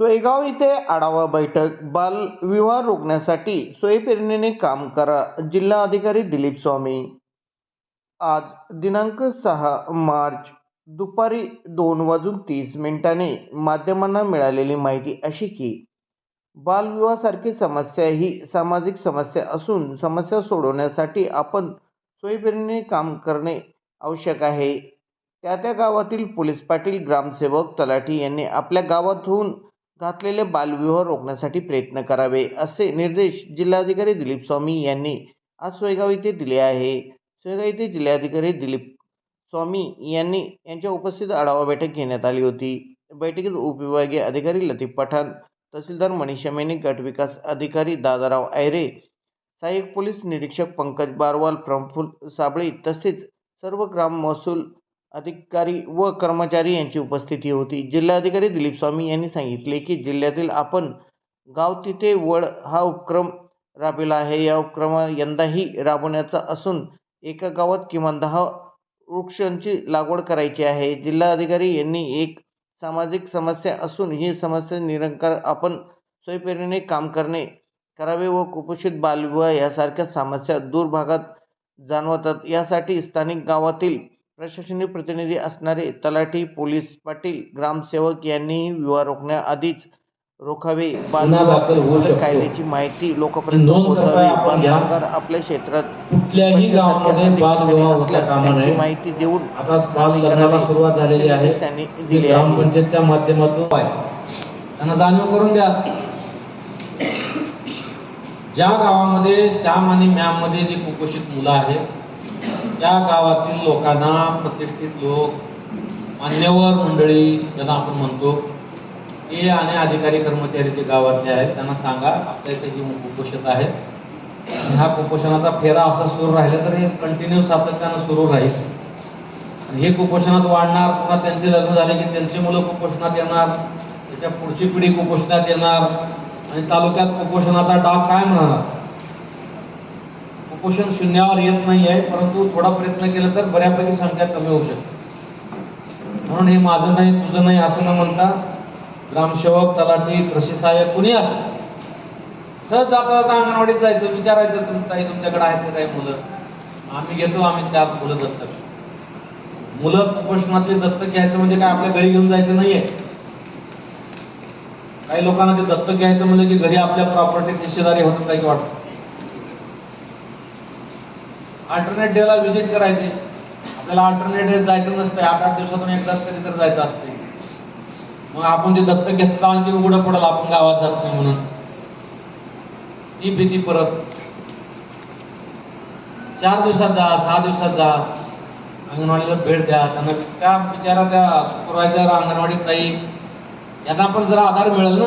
सोयगाव इथे आढावा बैठक बालविवाह रोखण्यासाठी सोयपेरणीने काम करा जिल्हा अधिकारी दिलीप स्वामी. आज दिनांक सहा मार्च दुपारी दोन वाजून तीस मिनिटांनी माध्यमांना मिळालेली माहिती अशी की बालविवाहासारखी समस्या ही सामाजिक समस्या असून समस्या सोडवण्यासाठी आपण सोयीपेरणीने काम करणे आवश्यक आहे. त्या त्या गावातील पोलीस पाटील ग्रामसेवक तलाठी यांनी आपल्या गावातून घातलेले बालविवाह रोखण्यासाठी प्रयत्न करावे असे निर्देश जिल्हाधिकारी दिलीप स्वामी यांनी आज सोयगाव येथे दिले आहे. सोयगाव येथे जिल्हाधिकारी दिलीप स्वामी यांनी यांच्या उपस्थित आढावा बैठक घेण्यात आली होती. बैठकीत उपविभागीय अधिकारी लतीफ पठाण तहसीलदार मनीषा मेने गटविकास अधिकारी दादाराव आयरे सहाय्यक पोलीस निरीक्षक पंकज बारवाल प्रफुल साबळे तसेच सर्व ग्राम महसूल अधिकारी व कर्मचारी यांची उपस्थिती होती. जिल्हाधिकारी दिलीप स्वामी यांनी सांगितले की जिल्ह्यातील आपण गाव तिथे वड हा उपक्रम राबविला आहे. या उपक्रम यंदाही राबवण्याचा असून एका गावात किमान दहा वृक्षांची लागवड करायची आहे. जिल्हाधिकारी यांनी एक सामाजिक समस्या असून ही समस्या निरंकार आपण स्वयंप्रेरणे काम करणे करावे व कुपोषित बालविवाह यासारख्या समस्या दूर भागात जाणवतात. यासाठी स्थानिक गावातील प्रशासकीय प्रतिनिधी असणारे तलाठी पोलीस पाटील ग्रामसेवक यांनीही विवाह रोखण्याआधीच रोखावे. कायद्याची माहिती लोकांपर्यंत पोहोचावी. बालकामगार आपल्या क्षेत्रात कुठल्याही गावामध्ये नये माहिती देऊन सुरुवात झालेली आहे. त्यांनी दिली ग्रामपंचायतच्या माध्यमातून त्यांना जाणीव करून द्या. ज्या गावामध्ये श्याम आणि मॅममध्ये जी कुपोषित मुलं आहेत त्या गावातील लोकांना प्रतिष्ठित लोक मान्यवर मंडळी ज्यांना आपण म्हणतो ते आणि अधिकारी कर्मचारी जे गावातले आहेत त्यांना सांगा आपल्या इथे जी कुपोषित आहेत. आणि कुपोषणाचा फेरा असा सुरू राहिला तर हे कंटिन्यू सातत्यानं सुरू राहील. आणि हे कुपोषणात वाढणार पुन्हा त्यांचे लग्न झाले की त्यांची मुलं कुपोषणात येणार त्याच्या पुढची पिढी कुपोषणात येणार आणि तालुक्यात कुपोषणाचा डाग कायम राहणार. कुपोषण शून्यावर येत नाही आहे परंतु थोडा प्रयत्न केला तर बऱ्यापैकी संख्या कमी होऊ शकते. म्हणून हे माझं नाही तुझं नाही असं न म्हणता ग्रामसेवक तलाठी कृषी सहाय्यक कुणी असो. सहज जाता जाता अंगणवाडीत जायचं विचारायचं तुम ताई तुमच्याकडे आहेत का काही मुलं? आम्ही घेतो आम्ही चार मुलं दत्तक. मुलं कुपोषणातली दत्तक घ्यायचं म्हणजे काय? आपल्या घरी घेऊन जायचं नाहीये. काही लोकांना ते दत्तक घ्यायचं म्हणजे की घरी आपल्या प्रॉपर्टीत हिस्सेदारी होतं काही वाटतं. अल्टरनेट डेला व्हिजिट करायची. आपल्याला अल्टरनेट डे जायचं नसतं आठ आठ दिवसातून एकदाच कधी तर जायचं असते मग आपण ते दत्तक घेतलं आणखी उघडं पडलं आपण गावात जात नाही म्हणून. ती भीती परत. चार दिवसात जा सहा दिवसात जा. अंगणवाडीला भेट द्या. त्यांना त्या बिचारा त्या सुपरवायझर अंगणवाडीत नाही. यांना पण जरा आधार मिळेल ना?